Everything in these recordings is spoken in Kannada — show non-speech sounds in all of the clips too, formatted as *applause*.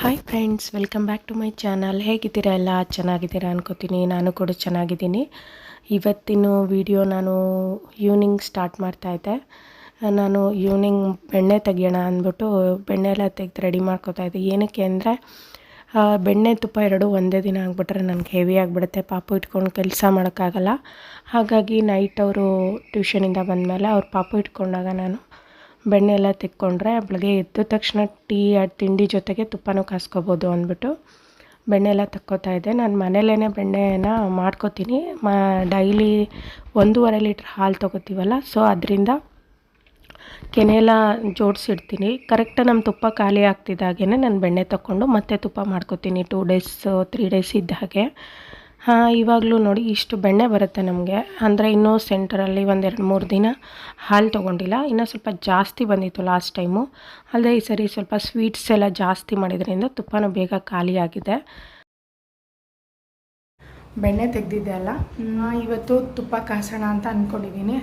Hi friends welcome back to my channel ಹೇಗಿದ್ದೀರಾ ಎಲ್ಲ? ಚೆನ್ನಾಗಿದ್ದೀರಾ ಅನ್ಕೋತೀನಿ. ನಾನು ಕೂಡ ಚೆನ್ನಾಗಿದ್ದೀನಿ. ಇವತ್ತಿನ ವಿಡಿಯೋ ನಾನು ಈವ್ನಿಂಗ್ ಸ್ಟಾರ್ಟ್ ಮಾಡ್ತಾ ಇದ್ದೆ. ನಾನು ಈವ್ನಿಂಗ್ ಬೆಣ್ಣೆ ತೆಗಿಯೋಣ ಅಂದ್ಬಿಟ್ಟು ಬೆಣ್ಣೆ ಎಲ್ಲ ತೆಗೆದು ರೆಡಿ ಮಾಡ್ಕೋತಾ ಇದ್ದೆ. ಏನಕ್ಕೆ ಅಂದರೆ ಬೆಣ್ಣೆ ತುಪ್ಪ ಎರಡು ಒಂದೇ ದಿನ ಆಗಿಬಿಟ್ರೆ ನನಗೆ ಹೆವಿ ಆಗಿಬಿಡುತ್ತೆ. ಪಾಪು ಇಟ್ಕೊಂಡು ಕೆಲಸ ಮಾಡೋಕ್ಕಾಗಲ್ಲ. ಹಾಗಾಗಿ ನೈಟ್ ಅವರು ಟ್ಯೂಷನಿಂದ ಬಂದಮೇಲೆ ಅವ್ರು ಪಾಪು ಇಟ್ಕೊಂಡಾಗ ನಾನು ಬೆಣ್ಣೆ ಎಲ್ಲ ತೆಕ್ಕೊಂಡ್ರೆ ಬೆಳಗ್ಗೆ ಎದ್ದ ತಕ್ಷಣ ಟೀ ತಿಂಡಿ ಜೊತೆಗೆ ತುಪ್ಪನೂ ಕಾಸ್ಕೋಬೋದು ಅಂದ್ಬಿಟ್ಟು ಬೆಣ್ಣೆ ಎಲ್ಲ ತಕ್ಕೋತಾ ಇದ್ದೆ. ನಾನು ಮನೇಲೇ ಬೆಣ್ಣೆನ ಮಾಡ್ಕೋತೀನಿ. ಮ, ಡೈಲಿ ಒಂದೂವರೆ ಲೀಟ್ರ್ ಹಾಲು ತೊಗೋತೀವಲ್ಲ, ಸೊ ಅದರಿಂದ ಕೆನೆ ಎಲ್ಲ ಜೋಡಿಸಿಡ್ತೀನಿ. ಕರೆಕ್ಟಾಗಿ ನಮ್ಮ ತುಪ್ಪ ಖಾಲಿ ಆಗ್ತಿದ್ದಾಗೇ ನಾನು ಬೆಣ್ಣೆ ತಗೊಂಡು ಮತ್ತೆ ತುಪ್ಪ ಮಾಡ್ಕೋತೀನಿ ಟೂ ಡೇಸ್, ತ್ರೀ ಡೇಸ್ ಇದ್ದ ಹಾಗೆ. ಇವಾಗಲೂ ನೋಡಿ, ಇಷ್ಟು ಬೆಣ್ಣೆ ಬರುತ್ತೆ ನಮಗೆ. ಅಂದರೆ ಇನ್ನೂ ಸೆಂಟರಲ್ಲಿ ಒಂದೆರಡು ಮೂರು ದಿನ ಹಾಲು ತೊಗೊಂಡಿಲ್ಲ. ಇನ್ನೂ ಸ್ವಲ್ಪ ಜಾಸ್ತಿ ಬಂದಿತ್ತು ಲಾಸ್ಟ್ ಟೈಮು. ಅಲ್ಲದೆ ಈ ಸರಿ ಸ್ವಲ್ಪ ಸ್ವೀಟ್ಸ್ ಎಲ್ಲ ಜಾಸ್ತಿ ಮಾಡಿದ್ರಿಂದ ತುಪ್ಪನೂ ಬೇಗ ಖಾಲಿಯಾಗಿದೆ ಬೆಣ್ಣೆ ತೆಗೆದಿದ್ದೆ ಅಲ್ಲ? ಇವತ್ತು ತುಪ್ಪ ಕಾಸೋಣ ಅಂತ ಅಂದ್ಕೊಂಡಿದ್ದೀನಿ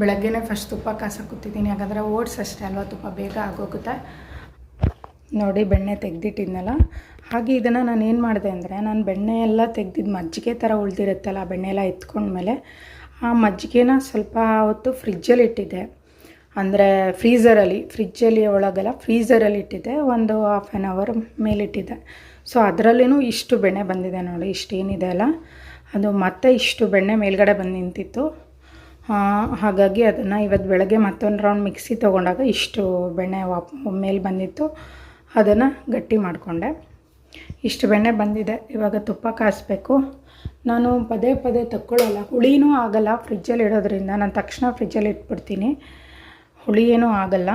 ಬೆಳಗ್ಗೆನೇ ಫಸ್ಟ್ ತುಪ್ಪ ಕಾಸೋಕೆ ಕೂತಿದ್ದೀನಿ ಯಾಕಂದರೆ ಓಟ್ಸ್ ಅಷ್ಟೇ ಅಲ್ವಾ? ತುಪ್ಪ ಬೇಗ ಆಗೋಗುತ್ತೆ. ನೋಡಿ ಬೆಣ್ಣೆ ತೆಗೆದಿಟ್ಟಿದ್ನಲ್ಲ? ಹಾಗೆ ಇದನ್ನು ನಾನು ಏನು ಮಾಡಿದೆ ಅಂದರೆ, ನಾನು ಬೆಣ್ಣೆ ಎಲ್ಲ ತೆಗ್ದಿದ್ದು ಮಜ್ಜಿಗೆ ಥರ ಉಳಿದಿರುತ್ತಲ್ಲ ಆ ಬೆಣ್ಣೆ ಎಲ್ಲ ಎತ್ಕೊಂಡ್ಮೇಲೆ, ಆ ಮಜ್ಜಿಗೆನ ಸ್ವಲ್ಪ ಹೊತ್ತು ಫ್ರಿಜ್ಜಲ್ಲಿ ಇಟ್ಟಿದ್ದೆ. ಅಂದರೆ ಫ್ರೀಝರಲ್ಲಿ ಫ್ರಿಜ್ಜಲ್ಲಿ ಒಳಗೆಲ್ಲ ಫ್ರೀಝರಲ್ಲಿ ಇಟ್ಟಿದ್ದೆ, ಒಂದು ಹಾಫ್ ಆ್ಯನ್ ಅವರ್ ಮೇಲಿಟ್ಟಿದ್ದೆ. ಸೊ ಅದರಲ್ಲೂ ಇಷ್ಟು ಬೆಣ್ಣೆ ಬಂದಿದೆ ನೋಡಿ, ಇಷ್ಟೇನಿದೆ ಅಲ್ಲ? ಅದು ಮತ್ತೆ ಇಷ್ಟು ಬೆಣ್ಣೆ ಮೇಲ್ಗಡೆ ಬಂದು ನಿಂತಿತ್ತು. ಹಾಗಾಗಿ ಅದನ್ನು ಇವತ್ತು ಬೆಳಗ್ಗೆ ಮತ್ತೊಂದು ರೌಂಡ್ ಮಿಕ್ಸಿ ತೊಗೊಂಡಾಗ ಇಷ್ಟು ಬೆಣ್ಣೆ ವಾಪ್ ಮೇಲೆ ಬಂದಿತ್ತು. ಅದನ್ನು ಗಟ್ಟಿ ಮಾಡಿಕೊಂಡೆ. ಇಷ್ಟು ಬೆಣ್ಣೆ ಬಂದಿದೆ. ಇವಾಗ ತುಪ್ಪ ಕಾಯಿಸ್ಬೇಕು. ನಾನು ಪದೇ ಪದೇ ತಕ್ಕೊಳ್ಳಲ್ಲ. ಹುಳಿನೂ ಆಗಲ್ಲ ಫ್ರಿಜ್ಜಲ್ಲಿ ಇಡೋದ್ರಿಂದ. ನಾನು ತಕ್ಷಣ ಫ್ರಿಜ್ಜಲ್ಲಿ ಇಟ್ಬಿಡ್ತೀನಿ. ಹುಳಿ ಏನೂ ಆಗಲ್ಲ.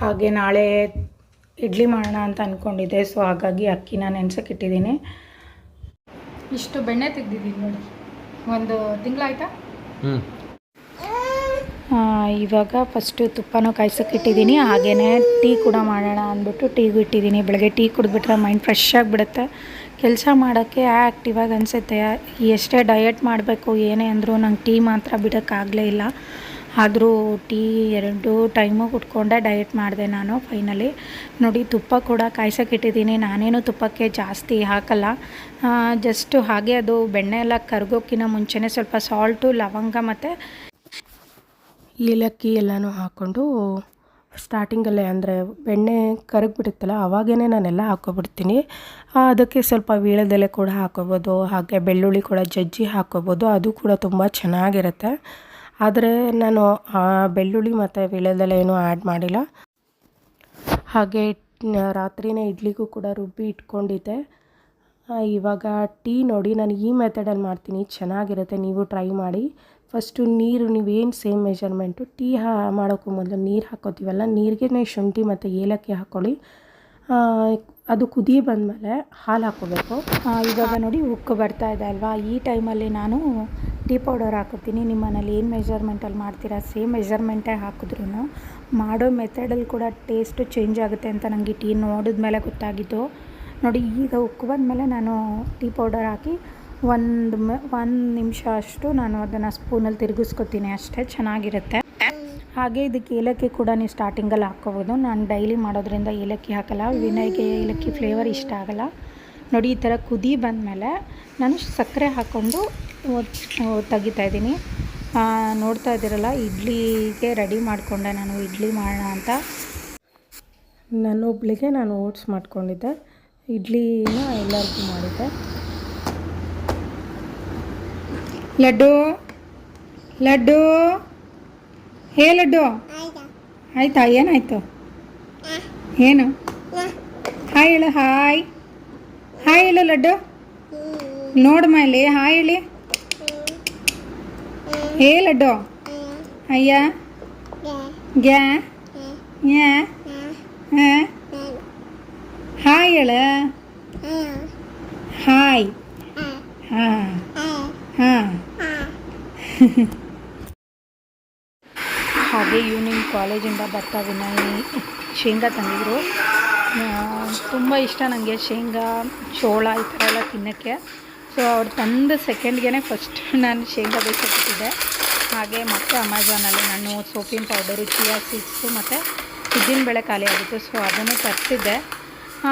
ಹಾಗೆ ನಾಳೆ ಇಡ್ಲಿ ಮಾಡೋಣ ಅಂತ ಅಂದ್ಕೊಂಡಿದ್ದೆ ಸೊ ಹಾಗಾಗಿ ಅಕ್ಕಿನ ನೆನ್ಸಕ್ಕೆ ಇಟ್ಟಿದ್ದೀನಿ ಇಷ್ಟು ಬೆಣ್ಣೆ ತೆಗ್ದಿದ್ದೀನಿ ನೋಡಿ. ಒಂದು ತಿಂಗಳಾಯ್ತಾ? ಇವಾಗ ಫಸ್ಟು ತುಪ್ಪನೂ ಕಾಯ್ಸೋಕೆ ಇಟ್ಟಿದ್ದೀನಿ ಹಾಗೆಯೇ ಟೀ ಕೂಡ ಮಾಡೋಣ ಅಂದ್ಬಿಟ್ಟು ಟೀಗೂ ಇಟ್ಟಿದ್ದೀನಿ. ಬೆಳಗ್ಗೆ ಟೀ ಕುಡಿದ್ಬಿಟ್ರೆ ಮೈಂಡ್ ಫ್ರೆಶ್ ಆಗಿಬಿಡುತ್ತೆ. ಕೆಲಸ ಮಾಡೋಕ್ಕೆ ಆ್ಯಕ್ಟಿವಾಗಿ ಅನಿಸುತ್ತೆ. ಎಷ್ಟೇ ಡಯಟ್ ಮಾಡಬೇಕು, ಏನೇ ಅಂದರೂ ನಂಗೆ ಟೀ ಮಾತ್ರ ಬಿಡೋಕ್ಕಾಗಲೇ ಇಲ್ಲ. ಆದರೂ ಟೀ ಎರಡು ಟೈಮು ಕುಟ್ಕೊಂಡೆ ಡಯಟ್ ಮಾಡಿದೆ ನಾನು ಫೈನಲಿ ನೋಡಿ, ತುಪ್ಪ ಕೂಡ ಕಾಯ್ಸೋಕೆ ಇಟ್ಟಿದ್ದೀನಿ ನಾನೇನು ತುಪ್ಪಕ್ಕೆ ಜಾಸ್ತಿ ಹಾಕಲ್ಲ. ಜಸ್ಟು ಹಾಗೆ ಅದು ಬೆಣ್ಣೆ ಎಲ್ಲ ಕರ್ಗೋಕ್ಕಿಂತ ಮುಂಚೆನೇ ಸ್ವಲ್ಪ ಸಾಲ್ಟು ಲವಂಗ ಮತ್ತು ಏಲಕ್ಕಿ ಎಲ್ಲನೂ ಹಾಕ್ಕೊಂಡು ಸ್ಟಾರ್ಟಿಂಗಲ್ಲೇ ಅಂದರೆ ಬೆಣ್ಣೆ ಕರಗಿಬಿಡುತ್ತಲ್ಲ ಅವಾಗೇ ನಾನೆಲ್ಲ ಹಾಕ್ಕೊಬಿಡ್ತೀನಿ ಅದಕ್ಕೆ ಸ್ವಲ್ಪ ವೀಳ್ಯದೆಲೆ ಕೂಡ ಹಾಕ್ಕೋಬೋದು ಹಾಗೆ ಬೆಳ್ಳುಳ್ಳಿ ಕೂಡ ಜಜ್ಜಿ ಹಾಕ್ಕೋಬೋದು ಅದು ಕೂಡ ತುಂಬ ಚೆನ್ನಾಗಿರುತ್ತೆ. ಆದರೆ ನಾನು ಬೆಳ್ಳುಳ್ಳಿ ಮತ್ತು ವೀಳ್ಯದೆಲೆ ಏನೂ ಆ್ಯಡ್ ಮಾಡಿಲ್ಲ. ಹಾಗೆ ರಾತ್ರಿನೇ ಇಡ್ಲಿಗೂ ಕೂಡ ರುಬ್ಬಿ ಇಟ್ಕೊಂಡಿದ್ದೆ. ಇವಾಗ ಟೀ ನೋಡಿ ನಾನು ಈ ಮೆಥಡಲ್ಲಿ ಮಾಡ್ತೀನಿ, ಚೆನ್ನಾಗಿರುತ್ತೆ, ನೀವು ಟ್ರೈ ಮಾಡಿ. ಫಸ್ಟು ನೀರು ನೀವೇನು ಸೇಮ್ ಮೆಷರ್ಮೆಂಟು, ಟೀ ಹಾ ಮಾಡೋಕ್ಕೂ ಮೊದಲು ನೀರು ಹಾಕೋತೀವಲ್ಲ ನೀರಿಗೆ ಶುಂಠಿ ಮತ್ತು ಏಲಕ್ಕಿ ಹಾಕ್ಕೊಳ್ಳಿ. ಅದು ಕುದಿ ಬಂದಮೇಲೆ ಹಾಲು ಹಾಕ್ಕೋಬೇಕು. ಇವಾಗ ನೋಡಿ ಉಕ್ಕು ಬರ್ತಾ ಇದೆ ಅಲ್ವಾ? ಈ ಟೈಮಲ್ಲಿ ನಾನು ಟೀ ಪೌಡರ್ ಹಾಕೋತೀನಿ ನಿಮ್ಮ ಮನೇಲಿ ಏನು ಮೆಷರ್ಮೆಂಟಲ್ಲಿ ಮಾಡ್ತೀರಾ? ಸೇಮ್ ಮೆಷರ್ಮೆಂಟೇ ಹಾಕಿದ್ರು ಮಾಡೋ ಮೆಥಡಲ್ಲಿ ಕೂಡ ಟೇಸ್ಟು ಚೇಂಜ್ ಆಗುತ್ತೆ ಅಂತ ನನಗೆ ಟೀ ನೋಡಿದ ಮೇಲೆ ಗೊತ್ತಾಗಿದ್ದು. ನೋಡಿ, ಈಗ ಉಕ್ಕು ಬಂದಮೇಲೆ ನಾನು ಟೀ ಪೌಡರ್ ಹಾಕಿ ಒಂದು ಒಂದು ನಿಮಿಷ ಅಷ್ಟು ನಾನು ಅದನ್ನು ಸ್ಪೂನಲ್ಲಿ ತಿರುಗಿಸ್ಕೊತೀನಿ ಅಷ್ಟೇ, ಚೆನ್ನಾಗಿರುತ್ತೆ. ಹಾಗೆ ಇದಕ್ಕೆ ಏಲಕ್ಕಿ ಕೂಡ ನೀವು ಸ್ಟಾರ್ಟಿಂಗಲ್ಲಿ ಹಾಕ್ಕೋಬೋದು. ನಾನು ಡೈಲಿ ಮಾಡೋದ್ರಿಂದ ಏಲಕ್ಕಿ ಹಾಕಲ್ಲ, ವಿನಯ್ಗೆ ಏಲಕ್ಕಿ ಫ್ಲೇವರ್ ಇಷ್ಟ ಆಗಲ್ಲ. ನೋಡಿ, ಈ ಥರ ಕುದಿ ಬಂದಮೇಲೆ ನಾನು ಸಕ್ಕರೆ ಹಾಕ್ಕೊಂಡು ತೆಗಿತಾ ಇದ್ದೀನಿ. ನೋಡ್ತಾ ಇದ್ದೀರಲ್ಲ, ಇಡ್ಲಿಗೆ ರೆಡಿ ಮಾಡಿಕೊಂಡೆ ನಾನು, ಇಡ್ಲಿ ಮಾಡೋಣ ಅಂತ. ನನ್ನೊಬ್ಳಿಗೆ ನಾನು ಓಟ್ಸ್ ಮಾಡ್ಕೊಂಡಿದ್ದೆ. ಇಡ್ಲಿನ ಎಲ್ಲರಿಗೂ ಮಾಡಿದ್ದೆ. ಲಡ್ಡು ಲಡ್ಡು ಹೇ ಲಡ್ಡು ಆಯ್ತಾ ಏನಾಯ್ತು ಏನು ಹಾಯ್ ಹೇಳು ಹಾಯ್ ಹಾಯ್ ಹೇಳು ಲಡ್ಡು ನೋಡಮ್ಮ ಇಲ್ಲಿ ಹಾಯ್ ಹೇಳಿ ಹೇ ಲಡ್ಡು ಅಯ್ಯ ಗ್ಯಾ ಯಾ ಹಾಯ್ ಹೇಳು ಹಾಯ್ ಹಾಂ ಹಾಂ. ಹಾಗೆ ಈವ್ನಿಂಗ್ ಕಾಲೇಜಿಂದ ಬರ್ತಾ ವಿನಯ್ ಶೇಂಗಾ ತಂದಿದ್ರು. ತುಂಬ ಇಷ್ಟ ನನಗೆ ಶೇಂಗಾ ಚೋಳ ಈ ಥರ ಎಲ್ಲ ತಿನ್ನೋಕ್ಕೆ. ಸೊ ಅವ್ರು ತಂದ ಸೆಕೆಂಡ್ಗೆ ಫಸ್ಟ್ ನಾನು ಶೇಂಗಾ ಬೇಯಿಸಿಟ್ಟಿದ್ದೆ ಹಾಗೆ ಮತ್ತೆ ಅಮೆಝಾನಲ್ಲಿ ನಾನು ಸೋಪಿನ ಪೌಡರು ಚಿಯಾ ಸೀಡ್ಸು ಮತ್ತು ಉದ್ದಿನ ಬೇಳೆ ಖಾಲಿ ಆಗಿತ್ತು. ಸೊ ಅದನ್ನು ತರಿಸಿದ್ದೆ.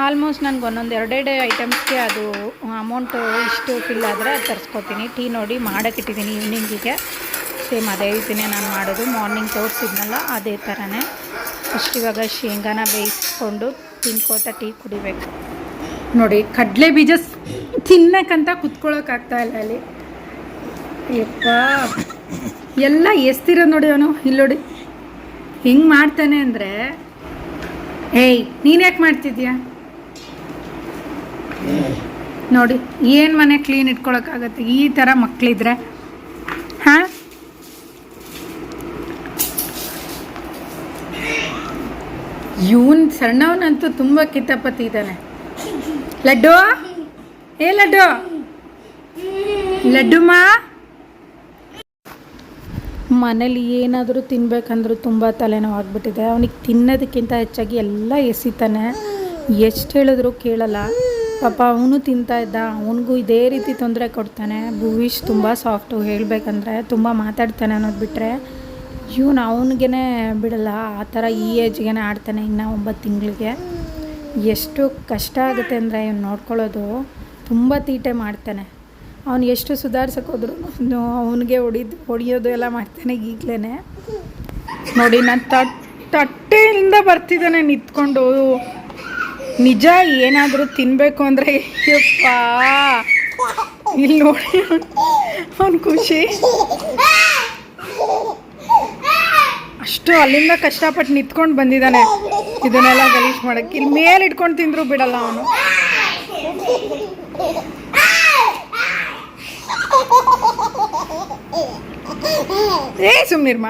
ಆಲ್ಮೋಸ್ಟ್ ನನಗೆ ಒಂದೊಂದು ಎರಡೆರಡು ಐಟಮ್ಸ್ಗೆ ಅದು ಅಮೌಂಟು ಇಷ್ಟು ಫಿಲ್ ಆದರೆ ಅದು ತರಿಸ್ಕೊತೀನಿ. ಟೀ ನೋಡಿ ಮಾಡೋಕ್ಕಿಟ್ಟಿದ್ದೀನಿ ಈವ್ನಿಂಗಿಗೆ. ಸೇಮ್ ಅದೇ ರೀತಿನೇ ನಾನು ಮಾಡೋದು. ಮಾರ್ನಿಂಗ್ ತೋರಿಸಿದ್ನಲ್ಲ ಅದೇ ಥರನೇ ಫಸ್ಟ್ ಇವಾಗ ಶೇಂಗಾನ ಬೇಯಿಸ್ಕೊಂಡು ತಿನ್ಕೋತ ಟೀ ಕುಡಿಬೇಕು. ನೋಡಿ ಕಡಲೆ ಬೀಜ ತಿನ್ನಕ್ಕಂತ ಕುತ್ಕೊಳ್ಳೋಕ್ಕಾಗ್ತಾ ಇಲ್ಲ ಅಲ್ಲಿ. ಯಪ್ಪ. ಎಲ್ಲ ಎಸ್ತಿರೋದು ನೋಡಿ ಅವನು. ಇಲ್ಲಿ ನೋಡಿ. ಹೆಂಗೆ ಮಾಡ್ತಾನೆ ಅಂದರೆ, ಏಯ್, ನೀನು ಯಾಕೆ ಮಾಡ್ತಿದ್ಯಾ? ನೋಡಿ, ಏನು ಮನೆ ಕ್ಲೀನ್ ಇಟ್ಕೊಳಕ್ಕಾಗತ್ತೆ? ಈ ಥರ ಮಕ್ಕಳಿದ್ರೆ ಹಾಂ? ಇವನ್ ಸಣ್ಣವನಂತೂ ತುಂಬ ಕಿತಾಪತಿ ಇದ್ದಾನೆ ಲಡ್ಡು? ಏ ಲಡ್ಡು? ಲಡ್ಡುಮ್ಮ ಮನೇಲಿ ಏನಾದರೂ ತಿನ್ಬೇಕಂದ್ರೂ ತುಂಬ ತಲೆನೋವು ಆಗ್ಬಿಟ್ಟಿದೆ ಅವನಿಗೆ ತಿನ್ನೋದಕ್ಕಿಂತ ಹೆಚ್ಚಾಗಿ ಎಲ್ಲ ಎಸಿತಾನೆ. ಎಷ್ಟು ಹೇಳಿದ್ರು ಕೇಳಲ್ಲ. ಪಾಪ ಅವನು ತಿಂತಾ ಇದ್ದ, ಅವನಿಗೂ ಇದೇ ರೀತಿ ತೊಂದರೆ ಕೊಡ್ತಾನೆ. ಭೂವಿಶ್ ತುಂಬ ಸಾಫ್ಟು ಹೇಳಬೇಕಂದ್ರೆ ತುಂಬ ಮಾತಾಡ್ತಾನೆ ಅನ್ನೋದು ಬಿಟ್ಟರೆ ಇವನು ಅವನಿಗೇ ಬಿಡಲ್ಲ, ಆ ಥರ ಈ ಏಜ್ಗೆ ಆಡ್ತಾನೆ ಇನ್ನು ಒಂಬತ್ತು ತಿಂಗಳಿಗೆ. ಎಷ್ಟು ಕಷ್ಟ ಆಗುತ್ತೆ ಅಂದರೆ ಇವ್ನು ನೋಡ್ಕೊಳ್ಳೋದು. ತುಂಬ ತೀಟೆ ಮಾಡ್ತಾನೆ. ಅವನು ಎಷ್ಟು ಸುಧಾರಿಸೋಕೋದ್ರು ಅವನಿಗೆ ಹೊಡಿದು, ಹೊಡಿಯೋದು ಎಲ್ಲ ಮಾಡ್ತಾನೆ ಈಗಲೇ ನೋಡಿ, ನಾನು ತಟ್, ತಟ್ಟೆಯಿಂದ ಬರ್ತಿದ್ದಾನೆ ನಿಂತ್ಕೊಂಡು. ನಿಜ ಏನಾದರೂ ತಿನ್ನಬೇಕು ಅಂದರೆ ಯಪ್ಪ. ಇಲ್ಲಿ ನೋಡಿ ಅವ್ನು ಖುಷಿ. ಅಷ್ಟು ಅಲ್ಲಿಂದ ಕಷ್ಟಪಟ್ಟು ನಿಂತ್ಕೊಂಡು ಬಂದಿದ್ದಾನೆ. ಇದನ್ನೆಲ್ಲ ಗಲೀಜ್ ಮಾಡಕ್ಕೆ. ಇಲ್ಲಿ ಮೇಲೆ ಇಟ್ಕೊಂಡು ತಿಂದ್ರು ಬಿಡಲ್ಲ ಅವನು. ಏ ಸುಮ್ನಿರ್ಮ.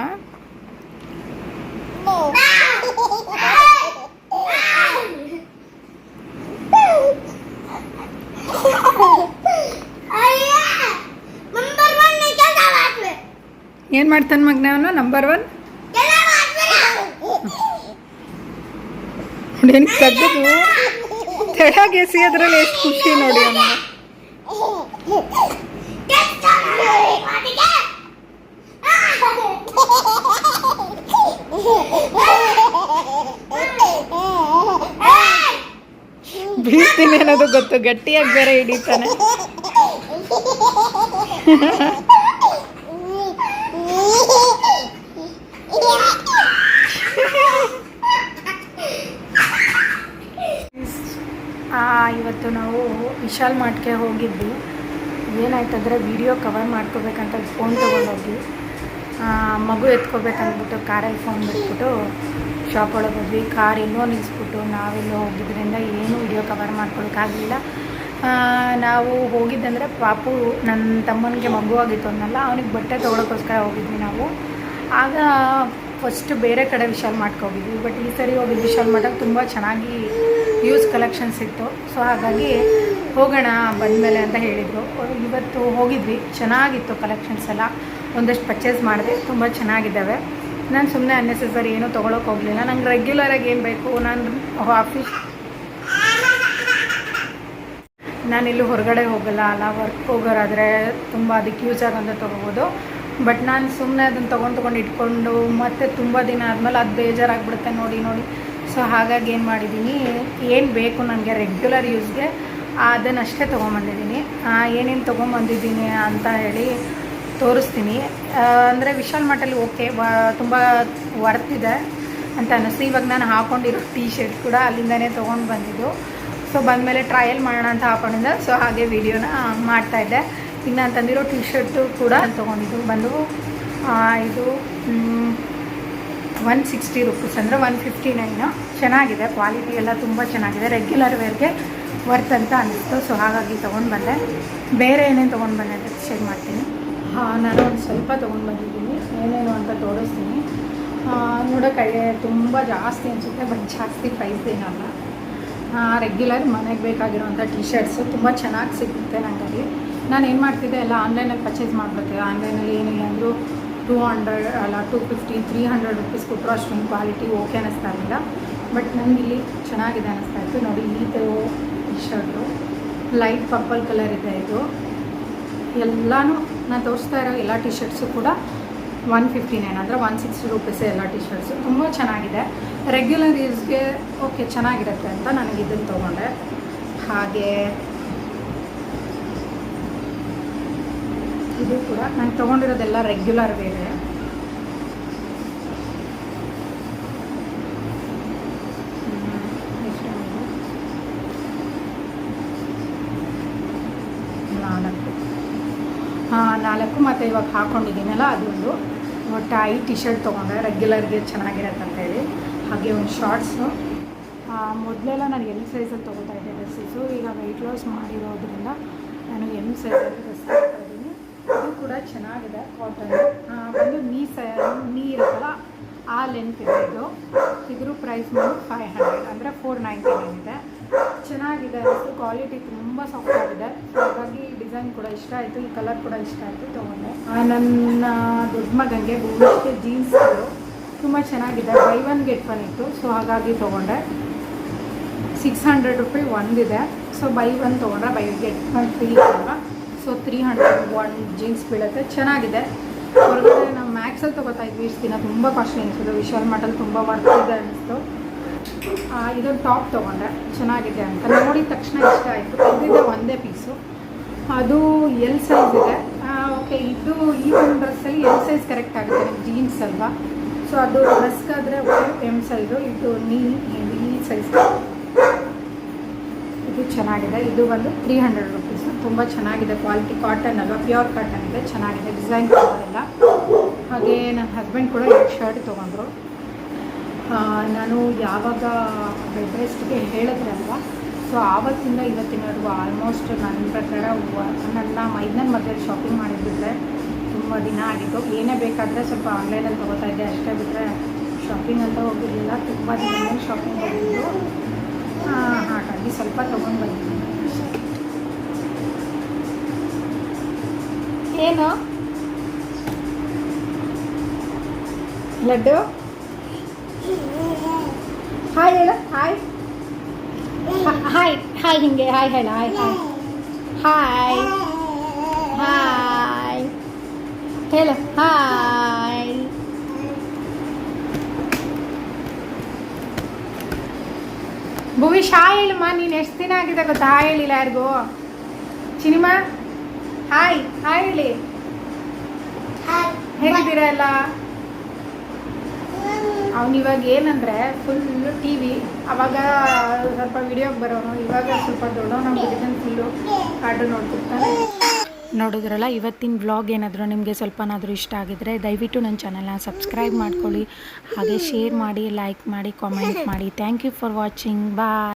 ಏನು ಮಾಡ್ತಾನೆ ಮಗ್ನ ಅವನು? ನಂಬರ್ ಒನ್ ಏನು ತೆಗೆದು ತೆಳಗೆ ಅದರಲ್ಲಿ ಎಷ್ಟು ಖುಷಿ ನೋಡಿ ಅವನು ಬೀಳ್ತೀನಿ ಅನ್ನೋದು ಗೊತ್ತು. ಗಟ್ಟಿಯಾಗಿ ಬೇರೆ ಹಿಡಿತಾನೆ. *laughs* ಇವತ್ತು ನಾವು ವಿಶಾಲ್ ಮಾರ್ಟ್ಗೆ ಹೋಗಿದ್ವಿ ಏನಾಯ್ತಂದರೆ ವಿಡಿಯೋ ಕವರ್ ಮಾಡ್ಕೋಬೇಕಂತ ಫೋನ್ ತೊಗೊಂಡೋಗಿ ಮಗು ಎತ್ಕೋಬೇಕಂದ್ಬಿಟ್ಟು ಕಾರಲ್ಲಿ ಫೋನ್ ಬಿಟ್ಬಿಟ್ಟು ಶಾಪ್ ಒಳಗೆ ಹೋದ್ವಿ. ಕಾರ್ ಎಲ್ಲೋ ನಿಲ್ಲಿಸ್ಬಿಟ್ಟು ನಾವೆಲ್ಲೋ ಹೋಗಿದ್ದರಿಂದ ಏನೂ ವಿಡಿಯೋ ಕವರ್ ಮಾಡ್ಕೊಳಕ್ಕಾಗಲಿಲ್ಲ. ನಾವು ಹೋಗಿದ್ದಂದರೆ ಪಾಪು ನನ್ನ ತಮ್ಮನಿಗೆ ಮಗು ಆಗಿತ್ತು ಅನ್ನಲ್ಲ ಅವನಿಗೆ ಬಟ್ಟೆ ತೊಗೊಳಕ್ಕೋಸ್ಕರ ಹೋಗಿದ್ವಿ ನಾವು. ಆಗ ಫಸ್ಟ್ ಬೇರೆ ಕಡೆ ವಿಶಾಲ್ ಮಾಡ್ಕೋಗಿದ್ವಿ ಬಟ್ ಈ ಸರಿ ಹೋಗಿ ವಿಶಾಲ್ ಮಾರ್ಟಲ್ಲಿ ತುಂಬ ಚೆನ್ನಾಗಿ ಯೂಸ್ ಕಲೆಕ್ಷನ್ಸ್ ಇತ್ತು. ಸೊ ಹಾಗಾಗಿ ಹೋಗೋಣ ಬಂದಮೇಲೆ ಅಂತ ಹೇಳಿದರು. ಇವತ್ತು ಹೋಗಿದ್ವಿ. ಚೆನ್ನಾಗಿತ್ತು ಕಲೆಕ್ಷನ್ಸ್ ಎಲ್ಲ. ಒಂದಷ್ಟು ಪರ್ಚೇಸ್ ಮಾಡಿದೆ. ತುಂಬ ಚೆನ್ನಾಗಿದ್ದಾವೆ. ನಾನು ಸುಮ್ಮನೆ ಅನ್ನೆಸೆಸರಿ ಏನೂ ತೊಗೊಳಕ್ಕೆ ಹೋಗಲಿಲ್ಲ. ನಂಗೆ ರೆಗ್ಯುಲರಾಗಿ ಏನು ಬೇಕು? ನಾನು ಆಫೀಸ್ ನಾನು ಇಲ್ಲೂ ಹೊರಗಡೆ ಹೋಗಲ್ಲ. ಅಲ್ಲ ವರ್ಕ್ ಹೋಗೋರಾದರೆ ತುಂಬ ಅದಕ್ಕೆ ಯೂಸ್ ಆಗೋಂಥ ತೊಗೋಬೋದು. ಬಟ್ ನಾನು ಸುಮ್ಮನೆ ಅದನ್ನು ತೊಗೊಂಡು ತೊಗೊಂಡು ಇಟ್ಕೊಂಡು ಮತ್ತೆ ತುಂಬ ದಿನ ಆದಮೇಲೆ ಅದು ಬೇಜಾರಾಗ್ಬಿಡುತ್ತೆ. ನೋಡಿ ನೋಡಿ. ಸೊ ಹಾಗಾಗಿ ಏನು ಮಾಡಿದ್ದೀನಿ, ಏನು ಬೇಕು ನನಗೆ ರೆಗ್ಯುಲರ್ ಯೂಸ್ಗೆ ಅದನ್ನಷ್ಟೇ ತೊಗೊಂಬಂದಿದ್ದೀನಿ. ಏನೇನು ತೊಗೊಂಬಂದಿದ್ದೀನಿ ಅಂತ ಹೇಳಿ ತೋರಿಸ್ತೀನಿ. ಅಂದರೆ ವಿಶಾಲ್ ಮಠಲ್ಲಿ ಓಕೆ ತುಂಬ ವರ್ತಿದೆ ಅಂತ ಅನ್ನಿಸ್ತು ಇವಾಗ ನಾನು ಹಾಕೊಂಡಿರೋ ಟೀ ಶರ್ಟ್ ಕೂಡ ಅಲ್ಲಿಂದನೇ ತೊಗೊಂಡು ಬಂದಿದ್ದು. ಸೊ ಬಂದಮೇಲೆ ಟ್ರಯಲ್ ಮಾಡೋಣ ಅಂತ ಹಾಕೊಂಡಿದ್ದೆ. ಸೊ ಹಾಗೆ ವಿಡಿಯೋನ ಮಾಡ್ತಾಯಿದ್ದೆ ಇನ್ನು ನಾನು ತಂದಿರೋ ಟಿ ಶರ್ಟು ಕೂಡ ತೊಗೊಂಡಿದ್ದು. ಬಂದು ಇದು ಒನ್ ಸಿಕ್ಸ್ಟಿ ರುಪೀಸ್ ಅಂದರೆ ಒನ್ ಫಿಫ್ಟಿ ನೈನು ಚೆನ್ನಾಗಿದೆ ಕ್ವಾಲಿಟಿ ಎಲ್ಲ ತುಂಬ ಚೆನ್ನಾಗಿದೆ. ರೆಗ್ಯುಲರ್ ವೇರ್ಗೆ ವರ್ತ್ ಅಂತ ಅನ್ನಿಸ್ತು ಸೊ ಹಾಗಾಗಿ ತೊಗೊಂಡು ಬಂದೆ. ಬೇರೆ ಏನೇನು ತೊಗೊಂಡು ಬಂದೆ ಅಂತ ಶೇರ್ ಮಾಡ್ತೀನಿ. ಹಾಂ, ನಾನು ಒಂದು ಸ್ವಲ್ಪ ತೊಗೊಂಡು ಬಂದಿದ್ದೀನಿ. ಏನೇನು ಅಂತ ತೋರಿಸ್ತೀನಿ. ನೋಡೋಕೆ ತುಂಬ ಜಾಸ್ತಿ ಅನಿಸುತ್ತೆ ಬಟ್ ಜಾಸ್ತಿ ಪ್ರೈಸ್ ಏನಲ್ಲ. ರೆಗ್ಯುಲರ್ ಮನೆಗೆ ಬೇಕಾಗಿರೋಂಥ ಟಿ ಶರ್ಟ್ಸು ತುಂಬ ಚೆನ್ನಾಗಿ ಸಿಗುತ್ತೆ ನನಗಲ್ಲಿ ನಾನು ಏನು ಮಾಡ್ತಿದ್ದೆ, ಎಲ್ಲ ಆನ್ಲೈನಲ್ಲಿ ಪರ್ಚೇಸ್ ಮಾಡ್ಬಿಡ್ತಿದ್ದೆ ಆನ್ಲೈನಲ್ಲಿ ಏನಿಲ್ಲ ಅಂದರೂ ಟೂ ಹಂಡ್ರೆಡ್ ಅಲ್ಲ two fifty three hundred rupees ಕೊಟ್ಟರು ಅಷ್ಟೊಂದು ಕ್ವಾಲಿಟಿ ಓಕೆ ಅನ್ನಿಸ್ತಾ ಇರಲಿಲ್ಲ. ಬಟ್ ನನಗೆ ಇಲ್ಲಿ ಚೆನ್ನಾಗಿದೆ ಅನ್ನಿಸ್ತಾ ಇತ್ತು. ನೋಡಿ, ಈ T shirt light purple colour ಇದೆ ಇದು. ಎಲ್ಲನೂ ನಾನು ತೋರಿಸ್ತಾ ಇರೋ ಎಲ್ಲ ಟಿ ಶರ್ಟ್ಸು ಕೂಡ ಒನ್ ಫಿಫ್ಟಿ ನೈನ್ ಅಂದರೆ ಒನ್ ಸಿಕ್ಸ್ಟಿ ರುಪೀಸೇ ಎಲ್ಲ ಟಿ ಶರ್ಟ್ಸು ತುಂಬ ಚೆನ್ನಾಗಿದೆ. ರೆಗ್ಯುಲರ್ ಯೂಸ್ಗೆ ಓಕೆ ಚೆನ್ನಾಗಿರುತ್ತೆ ಅಂತ ನನಗೆ ಇದನ್ನು ತೊಗೊಂಡೆ. ಹಾಗೆ ಇದು ಕೂಡ ನಾನು ತೊಗೊಂಡಿರೋದೆಲ್ಲ ರೆಗ್ಯುಲರ್ ಬೇರೆ ನಾಲ್ಕು. ಹಾಂ, ನಾಲ್ಕು ಮತ್ತು ಇವಾಗ ಹಾಕ್ಕೊಂಡಿದ್ದೀನಲ್ಲ ಅದೊಂದು. ಒಟ್ಟು ಐ ಟಿ ಶರ್ಟ್ ತೊಗೊಂಡೆ ರೆಗ್ಯುಲರ್ಗೆ ಚೆನ್ನಾಗಿರತ್ತೆ ಅಂತೇಳಿ ಹಾಗೆ ಒಂದು ಶಾರ್ಟ್ಸು ಮೊದಲೆಲ್ಲ ನಾನು ಎಲ್ ಸೈಜಲ್ಲಿ ತೊಗೋತಾ ಇದ್ದೆ ಡ್ರೆಸ್ಸಸ್ಸು ಈಗ ವೆಯ್ಟ್ ಲಾಸ್ ಮಾಡಿರೋದ್ರಿಂದ ನನಗೆ ಎಂ ಸೈಜಲ್ಲಿ ಡ್ರೆಸ್ ತೊಗೊತಾ ಇದ್ದೀನಿ ಇದು ಕೂಡ ಚೆನ್ನಾಗಿದೆ ಕಾಟನ್ ಬಂದು ನೀ ಸೈ ನೀ ಇರುತ್ತಲ್ಲ, ಆ ಲೆಂತ್ ಇದೆ ಇದು. ಇದ್ರ ಪ್ರೈಸ್ ಬಂದು ಫೈವ್ ಹಂಡ್ರೆಡ್ ಅಂದರೆ ಫೋರ್ ನೈಂಟಿ ನೈನ್ ಇದೆ. ಚೆನ್ನಾಗಿದೆ ಅನಿಸ್ತು ಕ್ವಾಲಿಟಿ ತುಂಬ ಸಾಫ್ಟ್ ಆಗಿದೆ. ಹಾಗಾಗಿ ಡಿಸೈನ್ ಕೂಡ ಇಷ್ಟ ಆಯಿತು, ಈ ಕಲರ್ ಕೂಡ ಇಷ್ಟ ಆಯಿತು, ತೊಗೊಂಡೆ. ನನ್ನ ದೊಡ್ಡ ಮಗನಿಗೆ ಜೀನ್ಸ್ ಜೀನ್ಸ್ಗಳು ತುಂಬ ಚೆನ್ನಾಗಿದೆ ಬೈ ಒನ್ ಗೆಟ್ ಒನ್ ಇತ್ತು ಸೊ ಹಾಗಾಗಿ ತೊಗೊಂಡೆ. ಸಿಕ್ಸ್ ಹಂಡ್ರೆಡ್ ರುಪಿ ಒಂದಿದೆ. ಸೊ ಬೈ ಒನ್ ತೊಗೊಂಡ್ರೆ ಬೈ ಗೆಟ್ ಒನ್ ಫ್ರೀ ಅಲ್ವಾ so three hundred one jeans ಬೀಳುತ್ತೆ ಚೆನ್ನಾಗಿದೆ. ಹೊರಗಡೆ ನಾವು ಮ್ಯಾಕ್ಸಲ್ಲಿ ತೊಗೋತಾ ಇದ್ವಿ. ಇಷ್ಟು ದಿನ ತುಂಬ ಕಾಸ್ಟ್ಲಿ ಅನಿಸೋದು ವಿಶಾಲ್ ಮಟಲ್ ತುಂಬ ಇದೆ ಅನಿಸ್ತು. ಇದೊಂದು ಟಾಪ್ ತೊಗೊಂಡೆ. ಚೆನ್ನಾಗಿದೆ ಅಂತ. ನೋಡಿದ ತಕ್ಷಣ ಇಷ್ಟ ಆಯಿತು. ಇದ್ದಿದ್ದೆ ಒಂದೇ ಪೀಸು ಅದು ಎಲ್ ಸೈಜ್ ಇದೆ. ಓಕೆ ಇದು ಈ ಒಂದು ಡ್ರೆಸ್ಸಲ್ಲಿ ಎಲ್ ಸೈಜ್ ಕರೆಕ್ಟ್ ಆಗುತ್ತೆ ನಿಮ್ಗೆ ಜೀನ್ಸ್ ಅಲ್ವಾ? ಸೊ ಅದು ಡ್ರೆಸ್ಗಾದರೆ ಎಂ ಸೈಜು ಇದು ನೀ ಈ ಸೈಜ್ ಇದು ಚೆನ್ನಾಗಿದೆ. ಇದು ಬಂದು ತ್ರೀ ಹಂಡ್ರೆಡ್ ತುಂಬ ಚೆನ್ನಾಗಿದೆ ಕ್ವಾಲಿಟಿ ಕಾಟನ್ ಅಲ್ವಾ? ಪ್ಯೂರ್ ಕಾಟನ್ ಇದೆ, ಚೆನ್ನಾಗಿದೆ ಡಿಸೈನ್ ಎಲ್ಲ ಹಾಗೆ ನನ್ನ ಹಸ್ಬೆಂಡ್ ಕೂಡ ಎರಡು ಶರ್ಟ್ ತೊಗೊಂಡ್ರು. ನಾನು ಯಾವಾಗ ಬೆಡ್ ರೆಸ್ಟ್ಗೆ ಹೇಳಿದ್ರಲ್ವ ಸೊ ಆವತ್ತಿಂದ ಇವತ್ತಿನವರೆಗೂ ಆಲ್ಮೋಸ್ಟ್ ನನ್ನ ಪ್ರಕಾರ ನನ್ನ ಮೈದನ ಮದುವೆ ಶಾಪಿಂಗ್ ಮಾಡಿದ್ದಿದ್ರೆ ತುಂಬ ದಿನ ಆಗಿತ್ತು. ಏನೇ ಬೇಕಾದರೆ ಸ್ವಲ್ಪ ಆನ್ಲೈನಲ್ಲಿ ತೊಗೋತಾ ಇದ್ದೆ. ಅಷ್ಟೇ ಬಿಟ್ಟರೆ ಶಾಪಿಂಗ್ ಅಂತ ಹೋಗಿರಲಿಲ್ಲ. ತುಂಬ ದಿನ ಶಾಪಿಂಗ್ ಹೋಗಿದ್ದು ಹಾಗಾಗಿ ಸ್ವಲ್ಪ ತೊಗೊಂಡು ಬಂದಿದ್ದೀನಿ. ಏನು? ಲಡ್ಡು? ಹಾಯ್ ಹೇಳು, ಹಾಯ್. ಹಾಯ್ ಹಾಯ್ ಹಿಂಗೆ, ಹಾಯ್ ಹೇಳ, ಹಾಯ್ ಹಾಯ್. Hi hi. ಹೇಳು, ಹಾಯ್. ಭುವಿಶ್ ಹಾಯ್ ಹೇಳಮ್ಮ, ನೀನು ಎಷ್ಟು ದಿನ ಆಗಿದೆ ಗೊತ್ತಾ? ಹಾಯ್ ಹೇಳಿಲ್ಲ ಯಾರಿಗೂ. ಚಿನಿಮಾ ಹಾಯ್ ಹಾಯ್ ಹೇಳಿ. ಹೇಗಿದ್ದೀರಾ ಎಲ್ಲ? ಅವ್ನು ಇವಾಗ ಏನಂದರೆ ಫುಲ್ ಟಿ ವಿ ಅವಾಗ ಸ್ವಲ್ಪ ವಿಡಿಯೋಗೆ ಬರೋನು ಇವಾಗ ಸ್ವಲ್ಪ ದೊಡ್ಡವನಾಗ್ಬಿಟ್ಟಿದ್ದಾನೆ ಫುಲ್ಲು ಕಾರ್ಟೂನ್ ನೋಡ್ತಿರ್ತಾನೆ. ನೋಡಿದ್ರಲ್ಲ ಇವತ್ತಿನ ವ್ಲಾಗ್ ಏನಾದರೂ ನಿಮಗೆ ಸ್ವಲ್ಪನಾದರೂ ಇಷ್ಟ ಆಗಿದ್ರೆ ದಯವಿಟ್ಟು ನನ್ನ ಚಾನಲ್ನ ಸಬ್ಸ್ಕ್ರೈಬ್ ಮಾಡ್ಕೊಳ್ಳಿ. ಹಾಗೆ ಶೇರ್ ಮಾಡಿ ಲೈಕ್ ಮಾಡಿ ಕಾಮೆಂಟ್ ಮಾಡಿ. Thank you for watching bye